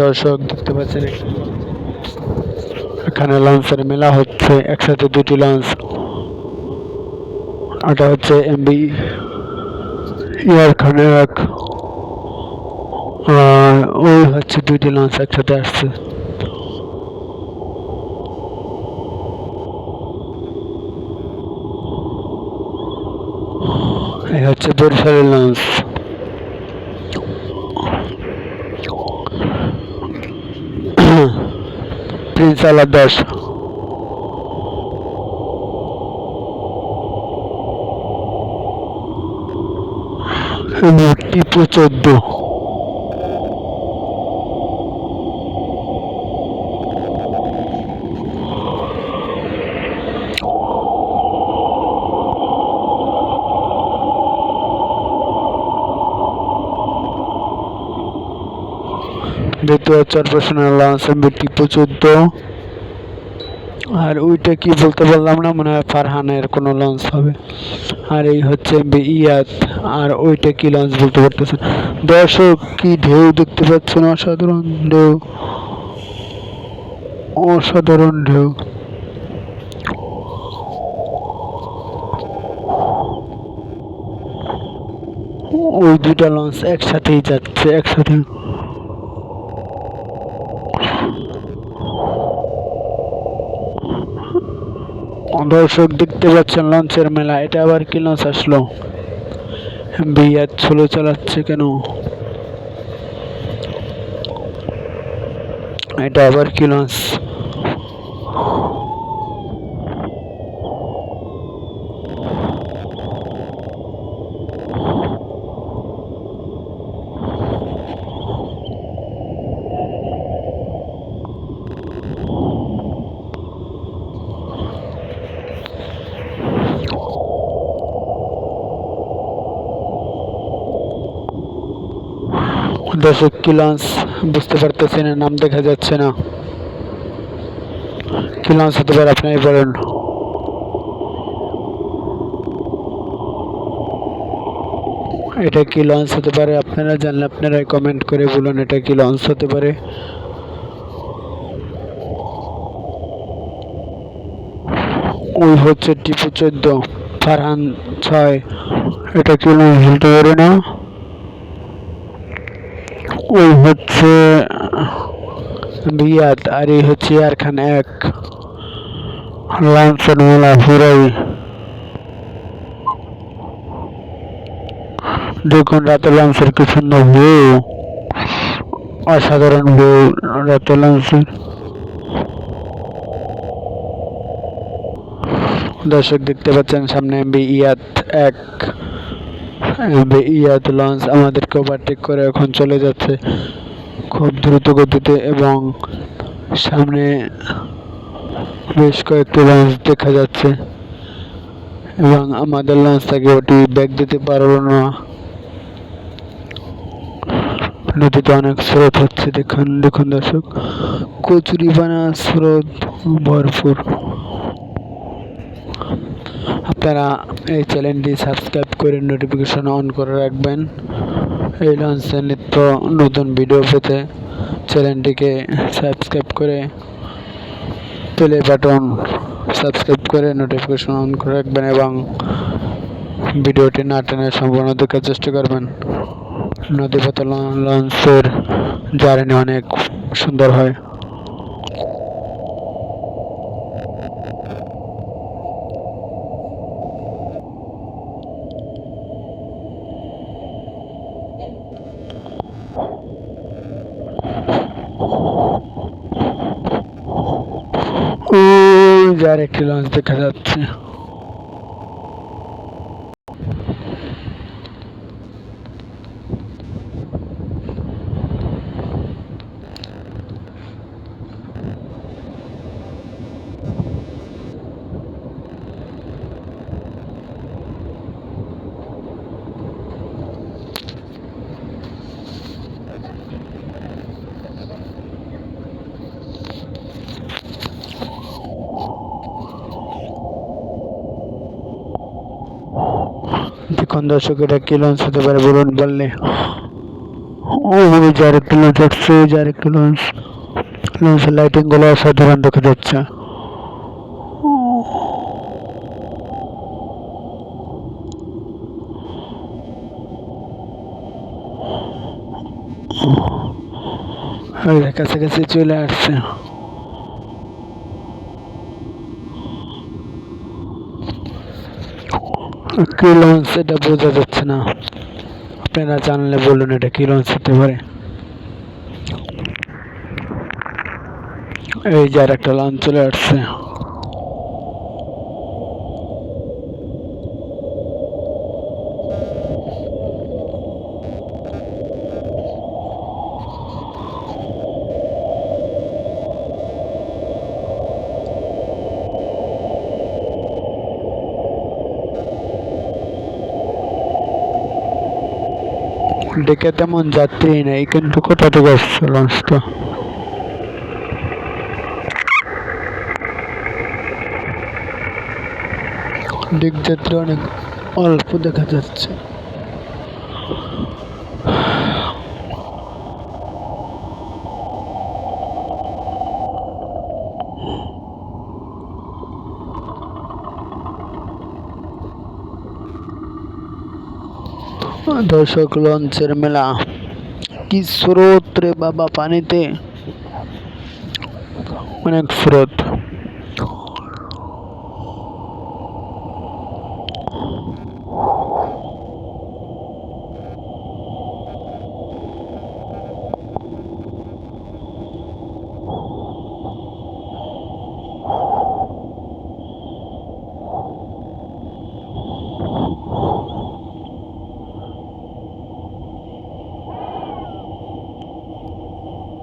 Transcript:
দর্শক, দেখতে পাচ্ছেন এখানে। লঞ্চের মেলা হচ্ছে, একসাথে দুটি লঞ্চ। এটা হচ্ছে এমবি ইয়ারখানে এক আর ওই হচ্ছে দুইটি লঞ্চ একসাথে আসছে। এই হচ্ছে বরিশালের লঞ্চ। Brinzela 10. Tipo 14. দ্বিতীয় চার পার্সোনাল লঞ্চ এমবি টিপু চোদ্দ আর ওইটা কি বলতে পারলাম না, মনে হয় ফারহানের কোনো লঞ্চ হবে। আর এই হচ্ছে ইয়াত আর ওইটা কি লঞ্চ বলতে পারতেছেন দর্শক, কি ঢেউ দেখতে পাচ্ছেন? অসাধারণ ঢেউ। অসাধারণ ঢেউ। ওই দুইটা লঞ্চ একসাথেই যাচ্ছে, একসাথে দর্শক দেখতে পাচ্ছেন লঞ্চের মেলা, এটা আবার কি লঞ্চ আসলো? বিয়ার ছোলো চালাচ্ছে কেন? এটা আবার কি লঞ্চ? দর্শক কি লঞ্চ বুঝতে পারতেছি না নাম দেখা যাচ্ছে না। কি লঞ্চ হতে পারে, আপনি বলেন। এটা কি লঞ্চ হতে পারে, আপনারা জানলে আপনারা কমেন্ট করে বলুন, এটা কি লঞ্চ হতে পারে। ওই হচ্ছে টিপু চোদ্দ, ফারহান ছয়, এটা কি লঞ্চ বলতে পারে না। ওই হচ্ছে বিয়াত আর এই হচ্ছে ইয়ারখান এক। লাঞ্চন মেলা পুরাই দেখুন রাতে লাঞ্চের কি সুন্দর ভিউ অসাধারণ ভিউ রাতে লাঞ্চের দর্শক দেখতে পাচ্ছেন সামনে এমবি ইয়াত এক। ইয়াত লঞ্চ আমাদেরকে ওভারটেক করে এখন চলে যাচ্ছে খুব দ্রুত গতিতে এবং সামনে বেশ কয়েকটি লঞ্চ দেখা যাচ্ছে এবং আমাদের লঞ্চ থেকে ওটি ব্যাগ দিতে পারল না। নদীতে অনেক স্রোত হচ্ছে, দেখুন দেখুন দর্শক। কচুরিপানা স্রোত ভরপুর। আপনারা এই চ্যানেলটি সাবস্ক্রাইব করে নোটিফিকেশন অন করে রাখবেন। এই লঞ্চের নিত্য নতুন ভিডিও পেতে চ্যানেলটিকে সাবস্ক্রাইব করে প্লে বাটন সাবস্ক্রাইব করে নোটিফিকেশন অন করে রাখবেন এবং ভিডিওটি না টেনে সম্পূর্ণ দেখার চেষ্টা করবেন। নদীপথ লঞ্চের জার্নি অনেক সুন্দর হয়। ওই একটি লঞ্চ দেখা যাচ্ছে। দেখুন দর্শক, এটা কি লঞ্চ হতে পারে বলুন, বললে। ওই যে আরেকটা লঞ্চ আসছে ওই যে আরেকটা লঞ্চ লঞ্চের লাইটিংগুলো অসাধারণ দেখা যাচ্ছে। কাছাকাছি চলে আসছে। কি লঞ্চ এটা বোঝা যাচ্ছে না। আপনারা জানলে বলুন এটা কী লঞ্চ হতে পারে। এই যে আর একটা লঞ্চ চলে আসছে। ডেকে তেমন যাত্রী নেই, কিন্তু কোথা থেকে আসছে লঞ্চটা দিক যাত্রী অনেক অল্প দেখা যাচ্ছে। দর্শক লঞ্চের মেলা। কি স্রোত রে বাবা পানিতে? অনেক স্রোত।